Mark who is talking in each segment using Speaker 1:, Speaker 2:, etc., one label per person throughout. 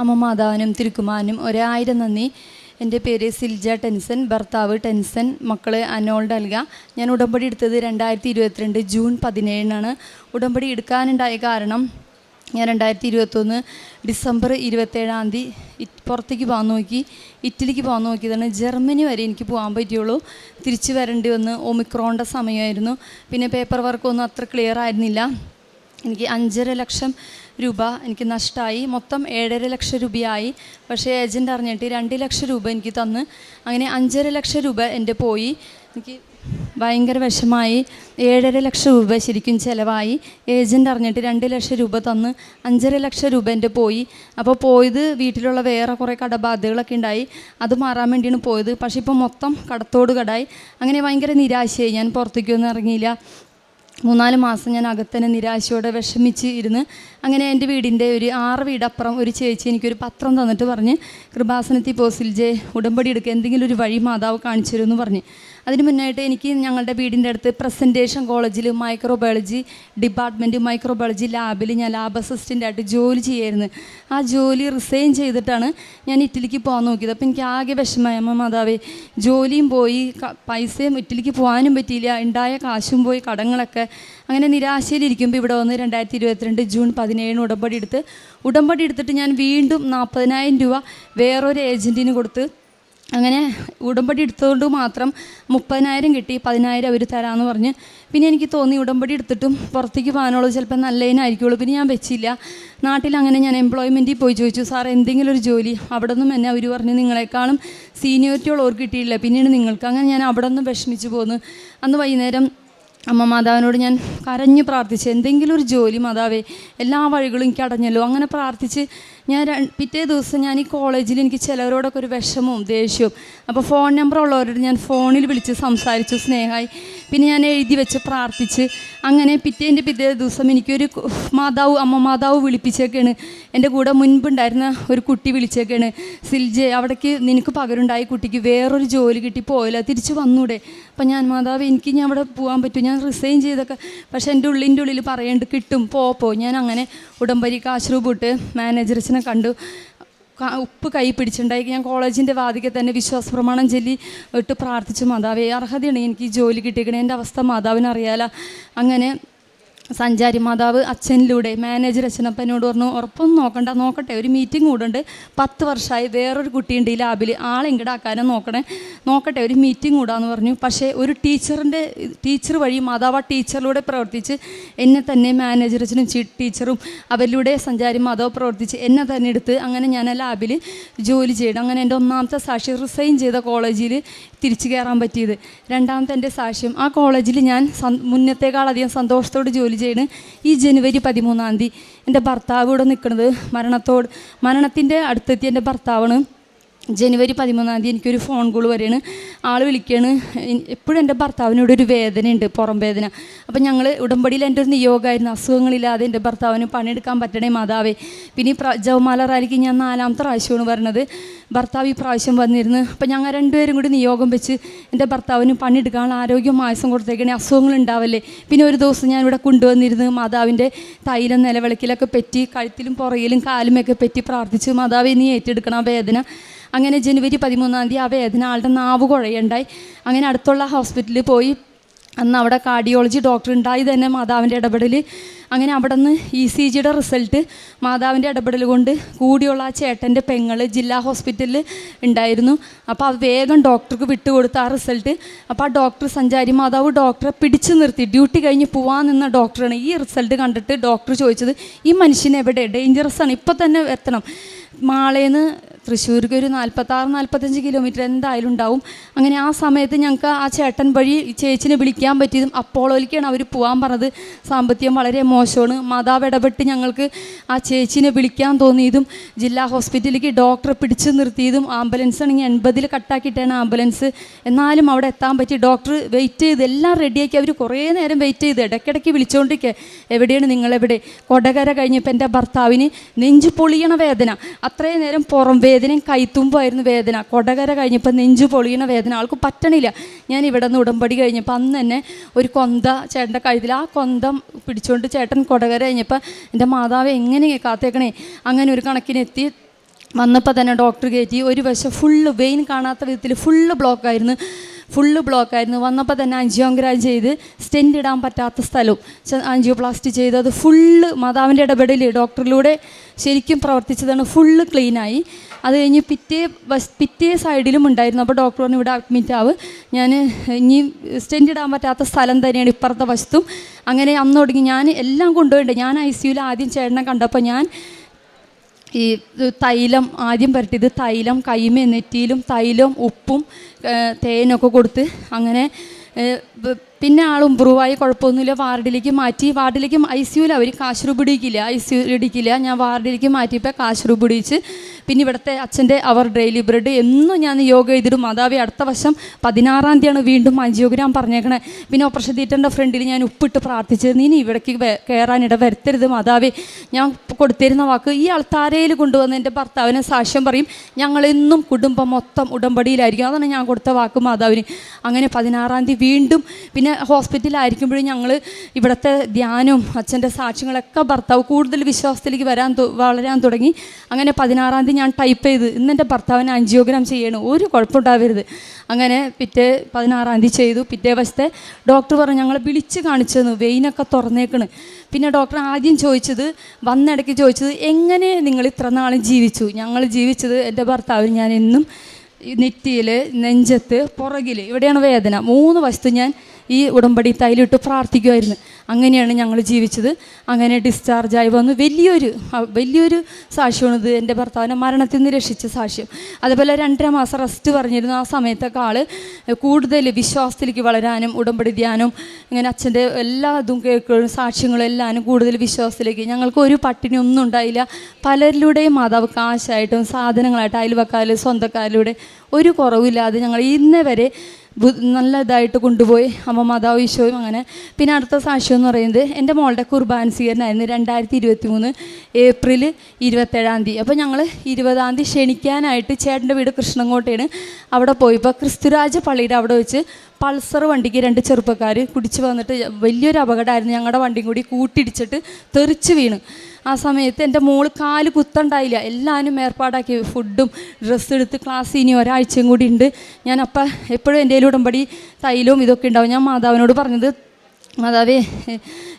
Speaker 1: അമ്മ മാതാവിനും തിരുക്കുമാനും ഒരായിരം നന്ദി. എന്റെ പേര് സിൽജ ടെൻസൻ ഭർത്താവ് ടെൻസൻ മക്കൾ അനോൾഡ് അൽഗ ഞാൻ ഉടമ്പടി എടുത്തത് രണ്ടായിരത്തി ഇരുപത്തിരണ്ട് ജൂൺ പതിനേഴിനാണ്. ഉടമ്പടി എടുക്കാനുണ്ടായ കാരണം ഞാൻ രണ്ടായിരത്തി ഇരുപത്തൊന്ന് ഡിസംബർ ഇരുപത്തേഴാം തീയതി പുറത്തേക്ക് പോകാൻ നോക്കി. ഇറ്റലിക്ക് പോകാൻ നോക്കിയതാണ്. ജർമ്മനി വരെ എനിക്ക് പോകാൻ പറ്റുള്ളൂ തിരിച്ചു വരേണ്ടി വന്ന് ഒമിക്രോണിന്റെ സമയമായിരുന്നു. പിന്നെ പേപ്പർ വർക്കൊന്നും അത്ര ക്ലിയർ ആയിരുന്നില്ല. എനിക്ക് അഞ്ചര ലക്ഷം രൂപ എനിക്ക് നഷ്ടമായി മൊത്തം ഏഴര ലക്ഷം രൂപയായി. പക്ഷേ ഏജന്റ് അറിഞ്ഞിട്ട് രണ്ട് ലക്ഷം രൂപ എനിക്ക് തന്ന്. അങ്ങനെ അഞ്ചര ലക്ഷം രൂപ എന്റെ പോയി. എനിക്ക് ഭയങ്കര വിഷമായി. ഏഴര ലക്ഷം രൂപ ശരിക്കും ചിലവായി. ഏജന്റ് അറിഞ്ഞിട്ട് രണ്ട് ലക്ഷം രൂപ തന്ന് അഞ്ചര ലക്ഷം രൂപ എന്റെ പോയി. അപ്പോൾ പോയത് വീട്ടിലുള്ള വേറെ കുറേ കടബാധ്യതകളൊക്കെ ഉണ്ടായി. അത് മാറാൻ വേണ്ടിയാണ് പോയത്. പക്ഷേ ഇപ്പോൾ മൊത്തം കടത്തോട് കടായി. അങ്ങനെ ഭയങ്കര നിരാശയായി. ഞാൻ പുറത്തേക്കൊന്നും ഇറങ്ങിയില്ല. മൂന്നാൽ മാസം ഞാൻ അകത്തന്നെ നിരാശയോടെ വിഷമിച്ച് ഇരുന്ന് അങ്ങനെ എന്റെ വീടിന്റെ ഒരു ആറ് വീടപ്പുറം ഒരു ചേച്ചി എനിക്കൊരു പത്രം തന്നിട്ട് പറഞ്ഞ് കൃപാസനത്തിൽ പോസിൽ ജെ ഉടമ്പടി എടുക്കുക എന്തെങ്കിലും ഒരു വഴി മാതാവ് കാണിച്ചു തരുമെന്ന് പറഞ്ഞ്. അതിന് മുന്നായിട്ട് എനിക്ക് ഞങ്ങളുടെ വീടിന്റെ അടുത്ത് പ്രസന്റേഷൻ കോളേജിൽ മൈക്രോബയോളജി ഡിപ്പാർട്ട്മെന്റ് മൈക്രോബയോളജി ലാബിൽ ഞാൻ ലാബ് അസിസ്റ്റന്റ് ആയിട്ട് ജോലി ചെയ്യായിരുന്നു. ആ ജോലി റിസൈൻ ചെയ്തിട്ടാണ് ഞാൻ ഇറ്റലിക്ക് പോകാൻ നോക്കിയത്. അപ്പോൾ എനിക്ക് ആകെ വിഷമമായി. മാതാവേ ജോലിയും പോയി. പൈസയും ഇറ്റലിക്ക് പോകാനും പറ്റിയില്ല. ഉണ്ടായ കാശും പോയി കടങ്ങളൊക്കെ. അങ്ങനെ നിരാശയിലിരിക്കുമ്പോൾ ഇവിടെ വന്ന് രണ്ടായിരത്തി ഇരുപത്തിരണ്ട് ജൂൺ പതിനേഴിന് ഉടമ്പടി എടുത്ത് ഉടമ്പടി എടുത്തിട്ട് ഞാൻ വീണ്ടും നാൽപ്പതിനായിരം രൂപ വേറൊരു ഏജന്റിന് കൊടുത്ത് അങ്ങനെ ഉടമ്പടി എടുത്തതുകൊണ്ട് മാത്രം മുപ്പതിനായിരം കിട്ടി പതിനായിരം അവർ തരാമെന്ന് പറഞ്ഞ്. പിന്നെ എനിക്ക് തോന്നി ഉടമ്പടി എടുത്തിട്ടും പുറത്തേക്ക് പോകാനുള്ളത് ചിലപ്പോൾ നല്ലതിനായിരിക്കുള്ളൂ പിന്നെ ഞാൻ വെച്ചില്ല. നാട്ടിൽ അങ്ങനെ ഞാൻ എംപ്ലോയ്മെന്റിൽ പോയി ചോദിച്ചു സാർ എന്തെങ്കിലും ഒരു ജോലി? അവിടെ നിന്നും എന്നെ അവർ പറഞ്ഞു നിങ്ങളെക്കാളും സീനിയോറിറ്റി ഉള്ളവർക്ക് കിട്ടിയില്ല പിന്നീട് നിങ്ങൾക്ക് അങ്ങനെ ഞാൻ അവിടെ നിന്ന് വിഷമിച്ച് പോന്നു. അന്ന് വൈകുന്നേരം അമ്മ മാതാവിനോട് ഞാൻ കരഞ്ഞ് പ്രാർത്ഥിച്ചു എന്തെങ്കിലും ഒരു ജോലി മാതാവേ എല്ലാ വഴികളും എനിക്ക് അടഞ്ഞല്ലോ. അങ്ങനെ പ്രാർത്ഥിച്ച് ഞാൻ പിറ്റേ ദിവസം ഞാൻ ഈ കോളേജിൽ എനിക്ക് ചിലവരോടൊക്കെ ഒരു വിഷമവും ദേഷ്യവും. അപ്പോൾ ഫോൺ നമ്പർ ഉള്ളവരോട് ഞാൻ ഫോണിൽ വിളിച്ച് സംസാരിച്ചു സ്നേഹമായി പിന്നെ ഞാൻ എഴുതി വെച്ച് പ്രാർത്ഥിച്ച്. അങ്ങനെ പിറ്റേന്റെ പിറ്റേ ദിവസം എനിക്കൊരു മാതാവ് അമ്മ മാതാവ് വിളിപ്പിച്ചേക്കാണ്. എന്റെ കൂടെ മുൻപുണ്ടായിരുന്ന ഒരു കുട്ടി വിളിച്ചേക്കാണ്. സിൽജെ അവിടേക്ക് നിനക്ക് പകരുണ്ടായ കുട്ടിക്ക് വേറൊരു ജോലി കിട്ടി പോയില്ല തിരിച്ച് വന്നൂടെ. അപ്പം ഞാൻ മാതാവ് എനിക്ക് ഞാൻ അവിടെ പോകാൻ പറ്റും. ഞാൻ റിസൈൻ ചെയ്തൊക്കെ പക്ഷേ എന്റെ ഉള്ളിന്റെ ഉള്ളിൽ പറയേണ്ട കിട്ടും പോ പോ. ഞാൻ അങ്ങനെ ഉടമ്പരി കാശ്രൂപൂട്ട് മാനേജർസിനെ കണ്ടു. ഉപ്പ് കൈ പിടിച്ചിട്ടുണ്ടായി. ഞാൻ കോളേജിന്റെ വാതിക്കെ തന്നെ വിശ്വാസ പ്രമാണം ചൊല്ലി ഇട്ട് പ്രാർത്ഥിച്ചു മാതാവേ അർഹതയാണ് എനിക്ക് ജോലി കിട്ടിയിരിക്കണേ എന്റെ അവസ്ഥ മാതാവിനറിയാല. അങ്ങനെ സഞ്ചാരി മാതാവ് അച്ഛനിലൂടെ മാനേജർ അച്ഛനപ്പനോട് പറഞ്ഞു ഉറപ്പൊന്നും നോക്കണ്ട നോക്കട്ടെ ഒരു മീറ്റിംഗ് കൂടുണ്ട്. പത്ത് വർഷമായി വേറൊരു കുട്ടിയുണ്ട് ഈ ലാബിൽ ആളെ ആക്കാനും നോക്കണേ. നോക്കട്ടെ ഒരു മീറ്റിംഗ് കൂടാന്ന് പറഞ്ഞു. പക്ഷേ ഒരു ടീച്ചറിന്റെ ടീച്ചർ വഴി മാതാവ് ആ ടീച്ചറിലൂടെ പ്രവർത്തിച്ച് എന്നെ തന്നെ മാനേജർ അച്ഛനും ടീച്ചറും അവരിലൂടെ സഞ്ചാരി മാതാവ് പ്രവർത്തിച്ച് എന്നെ തന്നെ എടുത്ത് അങ്ങനെ ഞാൻ ആ ലാബിൽ ജോലി ചെയ്യണം അങ്ങനെ എന്റെ ഒന്നാമത്തെ സാക്ഷി റിസൈൻ ചെയ്ത കോളേജിൽ തിരിച്ചു കയറാൻ പറ്റിയത്. രണ്ടാമത്തെ എന്റെ സാക്ഷ്യം ആ കോളേജിൽ ഞാൻ മുന്നത്തേക്കാളധികം സന്തോഷത്തോട് ജോലി ചെയ്യണ്. ഈ ജനുവരി പതിമൂന്നാം തീയതി എന്റെ ഭർത്താവ് ഇവിടെ നിൽക്കുന്നത് മരണത്തോട് മരണത്തിന്റെ അടുത്തെത്തിയ എന്റെ ഭർത്താവാണ്. ജനുവരി പതിമൂന്നാം തീയതി എനിക്കൊരു ഫോൺ കോൾ വരെയാണ്. ആൾ വിളിക്കുകയാണ് എപ്പോഴും എന്റെ ഭർത്താവിനോട് ഒരു വേദനയുണ്ട് പുറം വേദന. അപ്പം ഞങ്ങൾ ഉടമ്പടിയിൽ എന്റെ ഒരു നിയോഗമായിരുന്നു. അസുഖങ്ങളില്ലാതെ എന്റെ ഭർത്താവിന് പണിയെടുക്കാൻ പറ്റണേ മാതാവേ. പിന്നെ ഈ ജവമാല റാലിക്ക് ഞാൻ നാലാമത്തെ പ്രാവശ്യമാണ് വരുന്നത് ഭർത്താവ് ഈ പ്രാവശ്യം വന്നിരുന്നു. അപ്പം ഞങ്ങൾ രണ്ടുപേരും കൂടി നിയോഗം വെച്ച് എന്റെ ഭർത്താവിന് പണിയെടുക്കാനുള്ള ആരോഗ്യം മായസം കൊടുത്തേക്കണേ. അസുഖങ്ങൾ ഉണ്ടാവല്ലേ. പിന്നെ ഒരു ദിവസം ഞാൻ ഇവിടെ കൊണ്ടുവന്നിരുന്നു. മാതാവിന്റെ തൈലം നിലവിളക്കിലൊക്കെ പറ്റി കഴുത്തിലും പുറയിലും കാലുമൊക്കെ പറ്റി പ്രാർത്ഥിച്ചു. മാതാവ് നീ ഏറ്റെടുക്കണം ആ വേദന. അങ്ങനെ ജനുവരി പതിമൂന്നാം തീയതി ആ വേദന ആളുടെ നാവ് കുഴയുണ്ടായി. അങ്ങനെ അടുത്തുള്ള ഹോസ്പിറ്റലിൽ പോയി. അന്ന് അവിടെ കാർഡിയോളജി ഡോക്ടർ ഉണ്ടായി തന്നെ മാതാവിന്റെ ഇടപെടൽ അങ്ങനെ അവിടെ നിന്ന് ഇ സി ജിയുടെ റിസൾട്ട് മാതാവിന്റെ ഇടപെടൽ കൊണ്ട് കൂടിയുള്ള ആ ചേട്ടന്റെ പെങ്ങൾ ജില്ലാ ഹോസ്പിറ്റലിൽ ഉണ്ടായിരുന്നു. അപ്പോൾ അത് വേഗം ഡോക്ടർക്ക് വിട്ടുകൊടുത്ത ആ റിസൾട്ട് അപ്പോൾ ആ ഡോക്ടർ സഞ്ചാരി മാതാവ് ഡോക്ടറെ പിടിച്ചു നിർത്തി. ഡ്യൂട്ടി കഴിഞ്ഞ് പോവാൻ നിന്ന ഡോക്ടറാണ് ഈ റിസൾട്ട് കണ്ടിട്ട് ഡോക്ടർ ചോദിച്ചത് ഈ മനുഷ്യൻ എവിടെ? ഡേഞ്ചറസ് ആണ്. ഇപ്പോൾ തന്നെ എത്തണം. മാളേന്ന് തൃശ്ശൂർക്ക് ഒരു നാൽപ്പത്താറ് നാൽപ്പത്തഞ്ച് കിലോമീറ്റർ എന്തായാലും ഉണ്ടാവും. അങ്ങനെ ആ സമയത്ത് ഞങ്ങൾക്ക് ആ ചേട്ടൻ വഴി ചേച്ചിനെ വിളിക്കാൻ പറ്റിയതും അപ്പോളോയിലേക്കാണ് അവർ പോകാൻ പറഞ്ഞത്. സാമ്പത്തികം വളരെ മോശമാണ്. മാതാവ് ഇടപെട്ട് ഞങ്ങൾക്ക് ആ ചേച്ചിനെ വിളിക്കാൻ തോന്നിയതും ജില്ലാ ഹോസ്പിറ്റലിലേക്ക് ഡോക്ടറെ പിടിച്ചു നിർത്തിയതും ആംബുലൻസ് ആണെങ്കിൽ എൺപതിൽ കട്ടാക്കിയിട്ടാണ് ആംബുലൻസ്. എന്നാലും അവിടെ എത്താൻ പറ്റി. ഡോക്ടർ വെയിറ്റ് ചെയ്ത് എല്ലാം റെഡിയാക്കി അവർ കുറേ നേരം വെയിറ്റ് ചെയ്ത് ഇടയ്ക്കിടയ്ക്ക് വിളിച്ചുകൊണ്ടിരിക്കുക എവിടെയാണ് നിങ്ങളെവിടെ? കൊടകര കഴിഞ്ഞപ്പോൾ എന്റെ ഭർത്താവിന് നെഞ്ചു പൊളിയണ വേദന. അത്രയും നേരം പുറം വേദനയും കൈത്തുമ്പായിരുന്നു വേദന. കൊടകര കഴിഞ്ഞപ്പോൾ നെഞ്ചു പൊളിയണ വേദന. ആൾക്ക് പറ്റണില്ല. ഞാൻ ഇവിടെ നിന്ന് ഉടമ്പടി കഴിഞ്ഞപ്പോൾ അന്ന് തന്നെ ഒരു കൊന്ത ചേട്ടന്റെ കഴുതിൽ ആ കൊന്തം പിടിച്ചുകൊണ്ട് ചേട്ടൻ കൊടകര കഴിഞ്ഞപ്പോൾ എന്റെ മാതാവ് എങ്ങനെ കാത്തേക്കണേ? അങ്ങനെ ഒരു കണക്കിനെത്തി. വന്നപ്പോൾ തന്നെ ഡോക്ടർ കയറ്റി ഒരു വശം ഫുള്ള് വെയിൻ കാണാത്ത വിധത്തിൽ ഫുള്ള് ബ്ലോക്കായിരുന്നു ഫുള്ള് ബ്ലോക്കായിരുന്നു വന്നപ്പോൾ തന്നെ ആൻജിയോഗ്രാം ചെയ്ത് സ്റ്റെന്റ് ഇടാൻ പറ്റാത്ത സ്ഥലവും ആൻജിയോപ്ലാസ്റ്റി ചെയ്ത് അത് ഫുള്ള് മാതാവിന്റെ ഇടപെടൽ ഡോക്ടറിലൂടെ ശരിക്കും പ്രവർത്തിച്ചതാണ്. ഫുള്ള് ക്ലീനായി അത് കഴിഞ്ഞ് പിറ്റേ ബസ് പിറ്റേ സൈഡിലും ഉണ്ടായിരുന്നു. അപ്പോൾ ഡോക്ടർ പറഞ്ഞു ഇവിടെ അഡ്മിറ്റ് ആവ്. ഞാൻ ഇനി സ്റ്റെന്റ് ഇടാൻ പറ്റാത്ത സ്ഥലം തന്നെയാണ് ഇപ്പുറത്തെ വശത്തും. അങ്ങനെ അന്ന് തുടങ്ങി ഞാൻ എല്ലാം കൊണ്ടുപോയിട്ടുണ്ട്. ഞാൻ ഐ സിയുയിൽ ആദ്യം ചേട്ടനെ കണ്ടപ്പോൾ ഞാൻ ഈ തൈലം ആദ്യം പുരട്ടിയത് തൈലം കൈമ നെറ്റിയിലും തൈലം ഉപ്പും തേനൊക്കെ കൊടുത്ത് അങ്ങനെ പിന്നെ ആൾ ഇമ്പ്രൂവായി കുഴപ്പമൊന്നുമില്ല. വാർഡിലേക്ക് മാറ്റി. വാർഡിലേക്ക് ഐ സിയുയിൽ അവർ കാശ് ഐ സി ഇടിക്കില്ല. ഞാൻ വാർഡിലേക്ക് മാറ്റിയപ്പോൾ കാശ് രൂപ ഇടിച്ച് പിന്നെ ഇവിടുത്തെ അച്ഛന്റെ അവർ ഡെയിലി ബ്രെഡ് എന്നും ഞാൻ യോഗ ചെയ്തിടും മാതാവി അടുത്ത വർഷം പതിനാറാം തീയതിയാണ് വീണ്ടും അഞ്ചിയോഗ്രാം പറഞ്ഞേക്കണേ. പിന്നെ ഓപ്പറേഷൻ തീറ്റന്റെ ഫ്രണ്ടിൽ ഞാൻ ഉപ്പിട്ട് പ്രാർത്ഥിച്ചത് നീ ഇവിടേക്ക് കയറാനിട വരുത്തരുത് മാതാവി. ഞാൻ കൊടുത്തിരുന്ന വാക്ക് ഈ ആൾത്താരയിൽ കൊണ്ടുവന്ന് എന്റെ ഭർത്താവിനെ സാക്ഷ്യം പറയും. ഞങ്ങളെന്നും കുടുംബം മൊത്തം ഉടമ്പടിയിലായിരിക്കും. അതാണ് ഞാൻ കൊടുത്ത വാക്ക് മാതാവിന്. അങ്ങനെ പതിനാറാം തീയതി വീണ്ടും പിന്നെ ഹോസ്പിറ്റലിലായിരിക്കുമ്പോഴും ഞങ്ങൾ ഇവിടുത്തെ ധ്യാനവും അച്ഛന്റെ സാക്ഷ്യങ്ങളൊക്കെ ഭർത്താവ് കൂടുതൽ വിശ്വാസത്തിലേക്ക് വരാൻ വളരാൻ തുടങ്ങി. അങ്ങനെ പതിനാറാം തീയതി ഞാൻ ടൈപ്പ് ചെയ്ത് ഇന്ന് എന്റെ ഭർത്താവിന് അഞ്ചിയോഗ്രാം ചെയ്യണം. ഒരു കുഴപ്പമുണ്ടാവരുത്. അങ്ങനെ പിറ്റേ പതിനാറാം തീയതി ചെയ്തു. പിറ്റേ വശത്തെ ഡോക്ടർ പറഞ്ഞു ഞങ്ങളെ വിളിച്ച് കാണിച്ചെന്നു. വെയിനൊക്കെ തുറന്നേക്കണ്. പിന്നെ ഡോക്ടർ ആദ്യം ചോദിച്ചത് വന്നിടയ്ക്ക് ചോദിച്ചത് എങ്ങനെ നിങ്ങൾ ഇത്ര നാളും ജീവിച്ചു? ഞങ്ങൾ ജീവിച്ചത് എന്റെ ഭർത്താവിന് ഞാൻ എന്നും നെറ്റിയിൽ നെഞ്ചത്ത് പുറകിൽ ഇവിടെയാണ് വേദന. മൂന്ന് വശത്ത് ഞാൻ ഈ ഉടമ്പടി തൈലിട്ട് പ്രാർത്ഥിക്കുമായിരുന്നു അങ്ങനെയാണ് ഞങ്ങൾ ജീവിച്ചത്. അങ്ങനെ ഡിസ്ചാർജായി വന്നു. വലിയൊരു വലിയൊരു സാക്ഷ്യമാണ് ഇത് എന്റെ ഭർത്താവിനെ മരണത്തിൽ നിന്ന് രക്ഷിച്ച സാക്ഷ്യം. അതുപോലെ രണ്ടര മാസം റെസ്റ്റ് പറഞ്ഞിരുന്നു. ആ സമയത്തൊക്കെ ആൾ കൂടുതൽ വിശ്വാസത്തിലേക്ക് വളരാനും ഉടമ്പടി ധ്യാനം ഇങ്ങനെ അച്ഛന്റെ എല്ലാ ഇതും കേൾക്കുകയും സാക്ഷ്യങ്ങളും എല്ലാം കൂടുതൽ വിശ്വാസത്തിലേക്ക്. ഞങ്ങൾക്ക് ഒരു പട്ടിണി ഒന്നും ഉണ്ടായില്ല. പലരിലൂടെയും മാതാവ് കാശായിട്ടും സാധനങ്ങളായിട്ട് അയൽവക്കാർ സ്വന്തക്കാരിലൂടെ ഒരു കുറവില്ലാതെ ഞങ്ങൾ ഇന്നേ വരെ നല്ല ഇതായിട്ട് കൊണ്ടുപോയി. അമ്മ മാതാവ് ഈശോയും അങ്ങനെ. പിന്നെ അടുത്ത സാക്ഷ്യം എന്ന് പറയുന്നത് എന്റെ മോളുടെ കുർബാൻ സ്വീകരണമായിരുന്നു രണ്ടായിരത്തി ഇരുപത്തി മൂന്ന് ഏപ്രിൽ ഇരുപത്തേഴാം തീയതി. അപ്പോൾ ഞങ്ങൾ ഇരുപതാം തീയതി ക്ഷണിക്കാനായിട്ട് ചേട്ടന്റെ വീട് കൃഷ്ണങ്കോട്ടയാണ് അവിടെ പോയി ഇപ്പോൾ ക്രിസ്തുരാജ പള്ളിയുടെ അവിടെ വെച്ച് പൾസർ വണ്ടിക്ക് രണ്ട് ചെറുപ്പക്കാർ കുടിച്ച് വന്നിട്ട് വലിയൊരു അപകടമായിരുന്നു. ഞങ്ങളുടെ വണ്ടിയും കൂടി കൂട്ടിയിടിച്ചിട്ട് തെറിച്ച് വീണ്. ആ സമയത്ത് എന്റെ മോൾ കാൽ കുത്തണ്ടായില്ല. എല്ലാവരും ഏർപ്പാടാക്കി ഫുഡും ഡ്രസ്സ് എടുത്ത് ക്ലാസ് ഇനി ഒരാഴ്ചയും കൂടി ഉണ്ട്. ഞാൻ അപ്പം എപ്പോഴും എന്റെ ഉടമ്പടി തൈലവും ഇതൊക്കെ ഉണ്ടാവും. ഞാൻ മാതാവിനോട് പറഞ്ഞത് മാതാവേ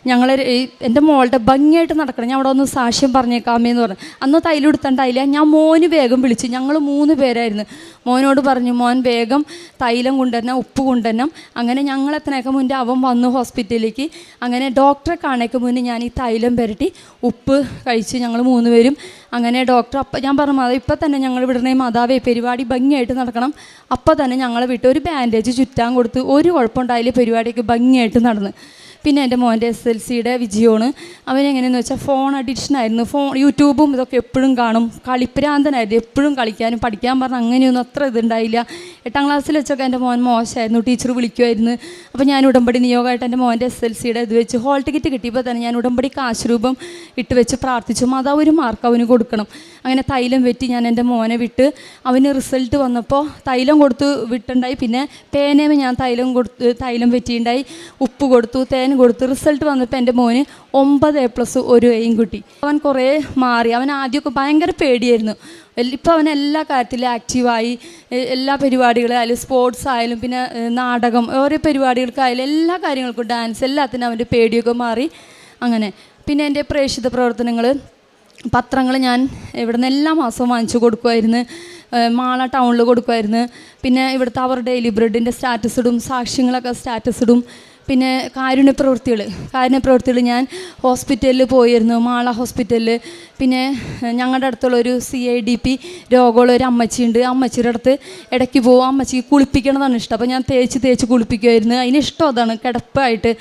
Speaker 1: ഞങ്ങളെ എന്റെ മോളുടെ ഭംഗിയായിട്ട് നടക്കണം. ഞാൻ അവിടെ ഒന്ന് സാക്ഷ്യം പറഞ്ഞേക്കാമേന്ന് പറഞ്ഞു. അന്ന് തൈലം എടുത്തണ്ടായില്ല ഞാൻ മോന് വേഗം വിളിച്ചു. ഞങ്ങൾ മൂന്ന് പേരായിരുന്നു. മോനോട് പറഞ്ഞു മോൻ വേഗം തൈലം കൊണ്ടുവരണം ഉപ്പ് കൊണ്ടുവരണം. അങ്ങനെ ഞങ്ങൾ എത്തണേക്ക് മുന്നേ അവൻ വന്നു ഹോസ്പിറ്റലിലേക്ക്. അങ്ങനെ ഡോക്ടറെ കാണേക്ക് മുന്നേ ഞാൻ ഈ തൈലം പുരട്ടി ഉപ്പ് കഴിച്ച് ഞങ്ങൾ മൂന്ന് പേരും. അങ്ങനെ ഡോക്ടർ അപ്പം ഞാൻ പറഞ്ഞു മാതാവ് ഇപ്പം തന്നെ ഞങ്ങൾ വിടണേ മാതാവേ പരിപാടി ഭംഗിയായിട്ട് നടക്കണം. അപ്പം തന്നെ ഞങ്ങളെ വിട്ട് ഒരു ബാൻഡേജ് ചുറ്റാൻ കൊടുത്ത് ഒരു കുഴപ്പമുണ്ടായില്ല പരിപാടിയൊക്കെ ഭംഗിയായിട്ട് നടന്ന്. പിന്നെ എന്റെ മോന്റെ എസ് എൽ സിയുടെ വിജയമാണ്. അവൻ എങ്ങനെയെന്ന് വെച്ചാൽ ഫോൺ അഡിക്ഷൻ ആയിരുന്നു. ഫോൺ യൂട്യൂബും ഇതൊക്കെ എപ്പോഴും കാണും. കളിപ്രാന്തനായിരുന്നു എപ്പോഴും കളിക്കാനും പഠിക്കാൻ പറഞ്ഞ അങ്ങനെയൊന്നും അത്ര ഇതുണ്ടായില്ല. എട്ടാം ക്ലാസ്സിൽ വെച്ചൊക്കെ എന്റെ മോൻ മോശമായിരുന്നു. ടീച്ചർ വിളിക്കുമായിരുന്നു. അപ്പോൾ ഞാൻ ഉടമ്പടി നിയോഗമായിട്ട് എന്റെ മോന്റെ എസ് എൽ സിയുടെ ഇത് വെച്ച് ഹോൾ ടിക്കറ്റ് കിട്ടിയപ്പോൾ തന്നെ ഞാൻ ഉടമ്പടി കാശ് രൂപം ഇട്ട് വെച്ച് പ്രാർത്ഥിച്ചു. മാതാവ് ഒരു മാർക്ക് അവന് കൊടുക്കണം. അങ്ങനെ തൈലം വെറ്റി ഞാൻ എന്റെ മോനെ വിട്ട് അവന് റിസൾട്ട് വന്നപ്പോൾ തൈലം കൊടുത്ത് വിട്ടുണ്ടായി. പിന്നെ പേനേമ ഞാൻ തൈലം കൊടുത്ത് തൈലം വെറ്റിയുണ്ടായി ഉപ്പ് കൊടുത്തു. തേൻ കൊടുത്തു റിസൾട്ട് വന്നപ്പോൾ എന്റെ മോന് ഒമ്പത് എ പ്ലസ് ഒരു എയും കിട്ടി. അവൻ കുറേ മാറി. അവൻ ആദ്യമൊക്കെ ഭയങ്കര പേടിയായിരുന്നു. ഇപ്പോൾ അവൻ എല്ലാ കാര്യത്തിലും ആക്റ്റീവായി എല്ലാ പരിപാടികളായാലും സ്പോർട്സ് ആയാലും പിന്നെ നാടകം ഓരോ പരിപാടികൾക്കായാലും എല്ലാ കാര്യങ്ങൾക്കും ഡാൻസ് എല്ലാത്തിനും അവന്റെ പേടിയൊക്കെ മാറി. അങ്ങനെ. പിന്നെ എന്റെ പ്രേക്ഷിത പ്രവർത്തനങ്ങൾ പത്രങ്ങൾ ഞാൻ ഇവിടെ നിന്ന് എല്ലാ മാസവും വാങ്ങിച്ചു കൊടുക്കുമായിരുന്നു മാള ടൗണിൽ കൊടുക്കുമായിരുന്നു പിന്നെ ഇവിടുത്തെ അവർ ഡെയിലി ബ്രെഡിന്റെ സ്റ്റാറ്റസ് ഇടും സാക്ഷ്യങ്ങളൊക്കെ സ്റ്റാറ്റസ് ഇടും. പിന്നെ കാരുണ്യ പ്രവൃത്തികൾ കാരുണ്യ പ്രവൃത്തികൾ ഞാൻ ഹോസ്പിറ്റലിൽ പോയിരുന്നു. മാള ഹോസ്പിറ്റലിൽ പിന്നെ ഞങ്ങളുടെ അടുത്തുള്ള ഒരു സി ഐ ഡി പി രോഗമുള്ള ഒരു അമ്മച്ചിയുണ്ട്. അമ്മച്ചിയുടെ അടുത്ത് ഇടയ്ക്ക് പോകും അമ്മച്ചിക്ക് കുളിപ്പിക്കണതാണ് ഇഷ്ടം. അപ്പോൾ ഞാൻ തേച്ച് തേച്ച് കുളിപ്പിക്കുമായിരുന്നു അതിന് ഇഷ്ടം അതാണ്. കിടപ്പായിട്ട്.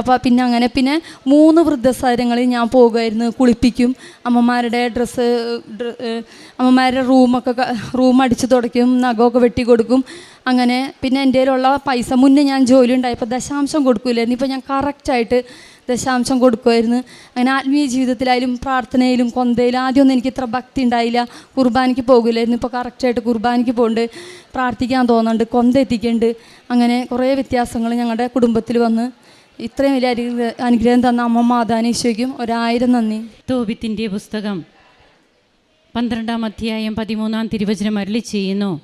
Speaker 1: അപ്പോൾ പിന്നെ അങ്ങനെ പിന്നെ മൂന്ന് വൃദ്ധസാരങ്ങളിൽ ഞാൻ പോകുമായിരുന്നു കുളിപ്പിക്കും. അമ്മമാരുടെ ഡ്രസ്സ് അമ്മമാരുടെ റൂമൊക്കെ റൂം അടിച്ച് തുടയ്ക്കും. നഖമൊക്കെ വെട്ടി കൊടുക്കും. അങ്ങനെ പിന്നെ എന്റെ കയ്യിലുള്ള പൈസ മുന്നേ ഞാൻ ജോലി ഉണ്ടായപ്പോൾ ദശാംശം കൊടുക്കില്ലായിരുന്നു ഇപ്പോൾ ഞാൻ കറക്റ്റായിട്ട് ദശാംശം കൊടുക്കുമായിരുന്നു. അങ്ങനെ ആത്മീയ ജീവിതത്തിലായാലും പ്രാർത്ഥനയിലും കൊന്തയിലും ആദ്യമൊന്നും എനിക്ക് ഇത്ര ഭക്തി ഉണ്ടായില്ല. കുർബാനയ്ക്ക് പോകില്ലായിരുന്നു. ഇപ്പോൾ കറക്റ്റായിട്ട് കുർബാനയ്ക്ക് പോകുന്നുണ്ട് പ്രാർത്ഥിക്കാൻ തോന്നുന്നുണ്ട്. കൊന്ത എത്തിക്കുന്നുണ്ട് അങ്ങനെ കുറേ വ്യത്യാസങ്ങൾ ഞങ്ങളുടെ കുടുംബത്തിൽ വന്ന് ഇത്രയും വലിയ അനുഗ്രഹ- തന്ന അമ്മ മാതാനീശ്വയ്ക്കും ഒരായിരം നന്ദി.
Speaker 2: തോബിത്തിന്റെ പുസ്തകം പന്ത്രണ്ടാം അധ്യായം പതിമൂന്നാം തിരുവചനം അരളി ചെയ്യുന്നു.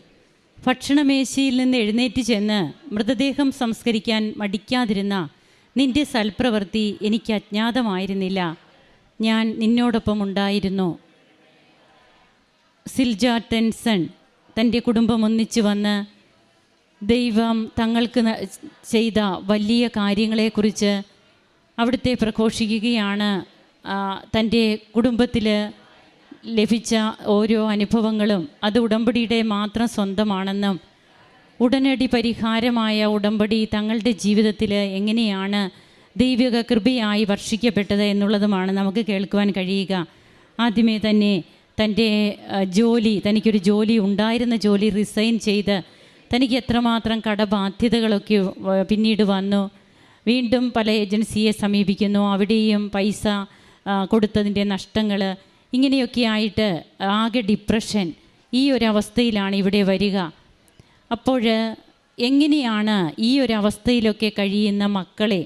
Speaker 2: ഭക്ഷണമേശയിൽ നിന്ന് എഴുന്നേറ്റ് ചെന്ന് മൃതദേഹം സംസ്കരിക്കാൻ മടിക്കാതിരുന്ന നിന്റെ സൽപ്രവൃത്തി എനിക്ക് അജ്ഞാതമായിരുന്നില്ല. ഞാൻ നിന്നോടൊപ്പം ഉണ്ടായിരുന്നു. സിൽജ ടെൻസൺ തന്റെ കുടുംബം ഒന്നിച്ചു വന്ന് ദൈവം തങ്ങൾക്ക് ചെയ്ത വലിയ കാര്യങ്ങളെക്കുറിച്ച് അവിടുത്തെ പ്രഘോഷിക്കുകയാണ്. തന്റെ കുടുംബത്തിൽ ലഭിച്ച ഓരോ അനുഭവങ്ങളും അത് ഉടമ്പടിയുടെ മാത്രം സ്വന്തമാണെന്നും ഉടനടി പരിഹാരമായ ഉടമ്പടി തങ്ങളുടെ ജീവിതത്തിൽ എങ്ങനെയാണ് ദൈവിക കൃപയായി വർഷിക്കപ്പെട്ടത് എന്നുള്ളതുമാണ് നമുക്ക് കേൾക്കുവാൻ കഴിയുക. ആദ്യമേ തന്നെ തന്റെ ജോലി തനിക്കൊരു ജോലി ഉണ്ടായിരുന്ന ജോലി റിസൈൻ ചെയ്ത് തനിക്ക് എത്രമാത്രം കടബാധ്യതകളൊക്കെ പിന്നീട് വന്നു. വീണ്ടും പല ഏജൻസിയെ സമീപിക്കുന്നു. അവിടെയും പൈസ കൊടുത്തതിന്റെ നഷ്ടങ്ങൾ ഇങ്ങനെയൊക്കെ ആയിട്ട് ആകെ ഡിപ്രഷൻ ഈ ഒരു അവസ്ഥയിലാണ് ഇവിടെ വരിക. അപ്പോൾ എങ്ങനെയാണ് ഈ ഒരു അവസ്ഥയിലൊക്കെ കഴിയുന്ന മക്കളെ?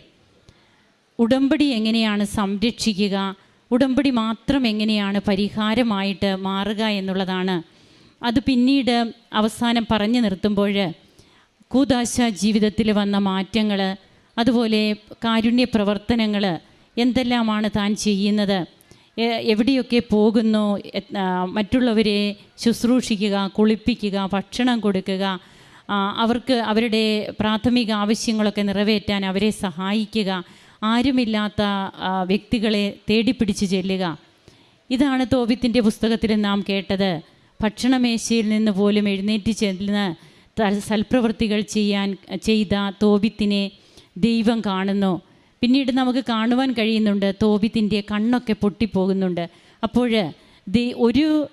Speaker 2: ഉടമ്പടി എങ്ങനെയാണ് സംരക്ഷിക്കുക? ഉടമ്പടി മാത്രം എങ്ങനെയാണ് പരിഹാരമായിട്ട് മാറുക എന്നുള്ളതാണ്. അത് പിന്നീട് അവസാനം പറഞ്ഞു നിർത്തുമ്പോൾ കൂതാശ ജീവിതത്തിൽ വന്ന മാറ്റങ്ങൾ അതുപോലെ കാരുണ്യ പ്രവർത്തനങ്ങൾ എന്തെല്ലാമാണ് താൻ ചെയ്യുന്നത്? എവിടെയൊക്കെ പോകുന്നു? മറ്റുള്ളവരെ ശുശ്രൂഷിക്കുക കുളിപ്പിക്കുക ഭക്ഷണം കൊടുക്കുക അവർക്ക് അവരുടെ പ്രാഥമിക ആവശ്യങ്ങളൊക്കെ നിറവേറ്റാൻ അവരെ സഹായിക്കുക ആരുമില്ലാത്ത വ്യക്തികളെ തേടിപ്പിടിച്ച് ചെല്ലുക. ഇതാണ് തോബിത്തിന്റെ പുസ്തകത്തിൽ നാം കേട്ടത്. ഭക്ഷണമേശയിൽ നിന്ന് പോലും എഴുന്നേറ്റ് ചെന്ന് സൽപ്രവൃത്തികൾ ചെയ്യാൻ ചെയ്ത തോബിത്തിനെ ദൈവം കാണുന്നു. പിന്നീട് നമുക്ക് കാണുവാൻ കഴിയുന്നുണ്ട് തോബിത്തിന്റെ കണ്ണൊക്കെ പൊട്ടിപ്പോകുന്നുണ്ട്. അപ്പോൾ ഒരു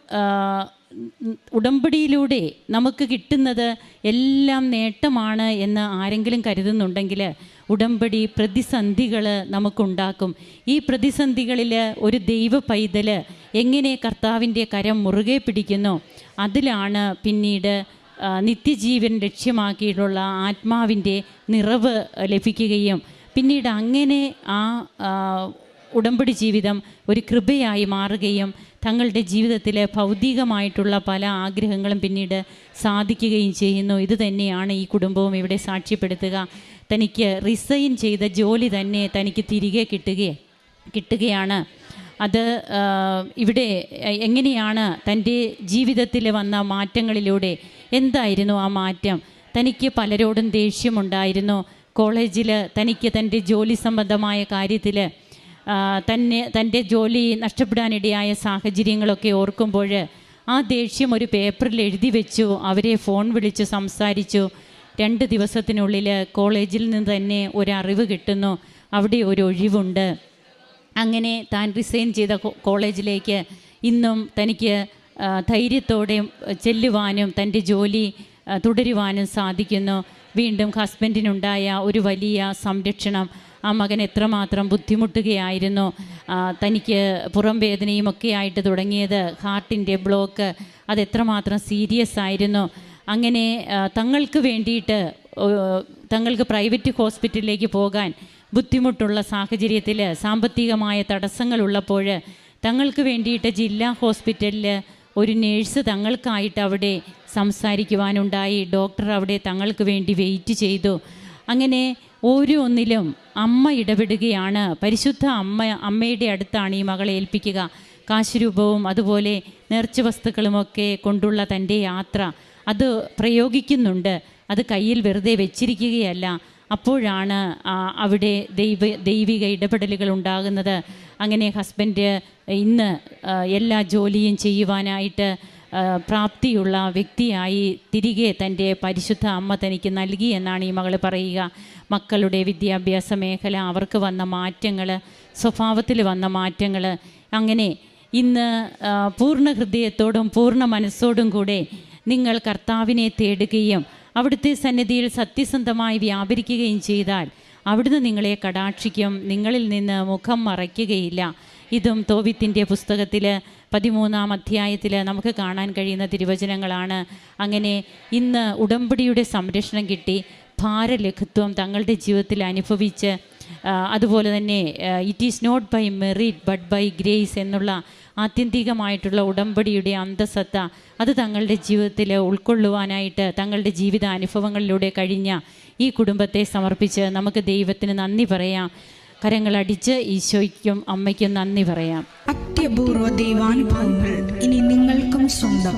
Speaker 2: ഉടമ്പടിയിലൂടെ നമുക്ക് കിട്ടുന്നത് എല്ലാം നേട്ടമാണ് എന്ന് ആരെങ്കിലും കരുതുന്നുണ്ടെങ്കിൽ ഉടമ്പടി പ്രതിസന്ധികൾ നമുക്കുണ്ടാക്കും. ഈ പ്രതിസന്ധികളിൽ ഒരു ദൈവ പൈതൽ എങ്ങനെ കർത്താവിന്റെ കരം മുറുകെ പിടിക്കുന്നു? അതിലാണ് പിന്നീട് നിത്യജീവൻ ലക്ഷ്യമാക്കിയിട്ടുള്ള ആത്മാവിന്റെ നിറവ് ലഭിക്കുകയും പിന്നീട് അങ്ങനെ ആ ഉടമ്പടി ജീവിതം ഒരു കൃപയായി മാറുകയും തങ്ങളുടെ ജീവിതത്തിലെ ഭൗതികമായിട്ടുള്ള പല ആഗ്രഹങ്ങളും പിന്നീട് സാധിക്കുകയും ചെയ്യുന്നു. ഇത് തന്നെയാണ് ഈ കുടുംബവും ഇവിടെ സാക്ഷ്യപ്പെടുത്തുക. തനിക്ക് റിസൈൻ ചെയ്ത ജോലി തന്നെ തനിക്ക് തിരികെ കിട്ടുകയെ കിട്ടുകയാണ്. അത് ഇവിടെ എങ്ങനെയാണ് തന്റെ ജീവിതത്തിൽ വന്ന മാറ്റങ്ങളിലൂടെ എന്തായിരുന്നു ആ മാറ്റം? തനിക്ക് പലരോടും ദേഷ്യമുണ്ടായിരുന്നു. കോളേജിൽ തനിക്ക് തന്റെ ജോലി സംബന്ധമായ കാര്യത്തിൽ തന്നെ തന്റെ ജോലി നഷ്ടപ്പെടാനിടയായ സാഹചര്യങ്ങളൊക്കെ ഓർക്കുമ്പോൾ ആ ദേഷ്യം ഒരു പേപ്പറിൽ എഴുതി വെച്ചു അവരെ ഫോൺ വിളിച്ച് സംസാരിച്ചു. രണ്ട് ദിവസത്തിനുള്ളിൽ കോളേജിൽ നിന്ന് തന്നെ ഒരറിവ് കിട്ടുന്നു. അവിടെ ഒരു ഒഴിവുണ്ട്. അങ്ങനെ താൻ റിസൈൻ ചെയ്ത കോളേജിലേക്ക് ഇന്നും തനിക്ക് ധൈര്യത്തോടെ ചെല്ലുവാനും തന്റെ ജോലി തുടരുവാനും സാധിക്കുന്നു. വീണ്ടും ഹസ്ബൻഡിനുണ്ടായ ഒരു വലിയ സംരക്ഷണം ആ മകൻ എത്രമാത്രം ബുദ്ധിമുട്ടുകയായിരുന്നു. തനിക്ക് പുറം വേദനയും ഒക്കെ ആയിട്ട് തുടങ്ങിയത് ഹാർട്ടിന്റെ ബ്ലോക്ക് അതെത്രമാത്രം സീരിയസ് ആയിരുന്നു. അങ്ങനെ തങ്ങൾക്ക് വേണ്ടിയിട്ട് തങ്ങൾക്ക് പ്രൈവറ്റ് ഹോസ്പിറ്റലിലേക്ക് പോകാൻ ബുദ്ധിമുട്ടുള്ള സാഹചര്യത്തിൽ സാമ്പത്തികമായ തടസ്സങ്ങളുള്ളപ്പോൾ തങ്ങൾക്ക് വേണ്ടിയിട്ട് ജില്ലാ ഹോസ്പിറ്റലിൽ ഒരു നേഴ്സ് തങ്ങൾക്കായിട്ട് അവിടെ സംസാരിക്കുവാനുണ്ടായി. ഡോക്ടർ അവിടെ തങ്ങൾക്ക് വേണ്ടി വെയിറ്റ് ചെയ്തു. അങ്ങനെ ഓരോന്നിലും അമ്മ ഇടപെടുകയാണ്. പരിശുദ്ധ അമ്മ അമ്മയുടെ അടുത്താണ് ഈ മകളെ ഏൽപ്പിക്കുക. കാശുരൂപവും അതുപോലെ നേർച്ച വസ്തുക്കളുമൊക്കെ കൊണ്ടുള്ള തന്റെ യാത്ര. അത് പ്രയോഗിക്കുന്നുണ്ട്. അത് കയ്യിൽ വെറുതെ വെച്ചിരിക്കുകയല്ല. അപ്പോഴാണ് അവിടെ ദൈവ ദൈവിക ഇടപെടലുകൾ ഉണ്ടാകുന്നത്. അങ്ങനെ ഹസ്ബൻഡ് ഇന്ന് എല്ലാ ജോലിയും ചെയ്യുവാനായിട്ട് പ്രാപ്തിയുള്ള വ്യക്തിയായി തിരികെ തന്റെ പരിശുദ്ധ അമ്മ തനിക്ക് നൽകി എന്നാണ് ഈ മകൾ പറയുക. മക്കളുടെ വിദ്യാഭ്യാസ മേഖല അവർക്ക് വന്ന മാറ്റങ്ങൾ സ്വഭാവത്തിൽ വന്ന മാറ്റങ്ങൾ അങ്ങനെ ഇന്ന് പൂർണ ഹൃദയത്തോടും പൂർണ മനസ്സോടും കൂടെ നിങ്ങൾ കർത്താവിനെ തേടുകയും അവിടുത്തെ സന്നിധിയിൽ സത്യസന്ധമായി വ്യാപരിക്കുകയും ചെയ്താൽ അവിടുന്ന് നിങ്ങളെ കടാക്ഷിക്കും നിങ്ങളിൽ നിന്ന് മുഖം മറയ്ക്കുകയില്ല. ഇതും തോവിത്തിന്റെ പുസ്തകത്തിൽ പതിമൂന്നാം അധ്യായത്തിൽ നമുക്ക് കാണാൻ കഴിയുന്ന തിരുവചനങ്ങളാണ്. അങ്ങനെ ഇന്ന് ഉടമ്പടിയുടെ സംരക്ഷണം കിട്ടി. ഭാരലഘുത്വം തങ്ങളുടെ ജീവിതത്തിൽ അനുഭവിച്ച് അതുപോലെ തന്നെ it is not by merit but by grace എന്നുള്ള ആത്യന്തികമായിട്ടുള്ള ഉടമ്പടിയുടെ അന്തസത്ത അത് തങ്ങളുടെ ജീവിതത്തിൽ ഉൾക്കൊള്ളുവാനായിട്ട് തങ്ങളുടെ ജീവിത അനുഭവങ്ങളിലൂടെ കഴിഞ്ഞ ഈ കുടുംബത്തെ സമർപ്പിച്ച് നമുക്ക് ദൈവത്തിന് നന്ദി പറയാം. കരങ്ങളടിച്ച് ഈശോയ്ക്കും അമ്മയ്ക്കും നന്ദി പറയാം.
Speaker 3: അത്യപൂർവ ദൈവാനുഭവങ്ങൾ ഇനി നിങ്ങൾക്കും സ്വന്തം.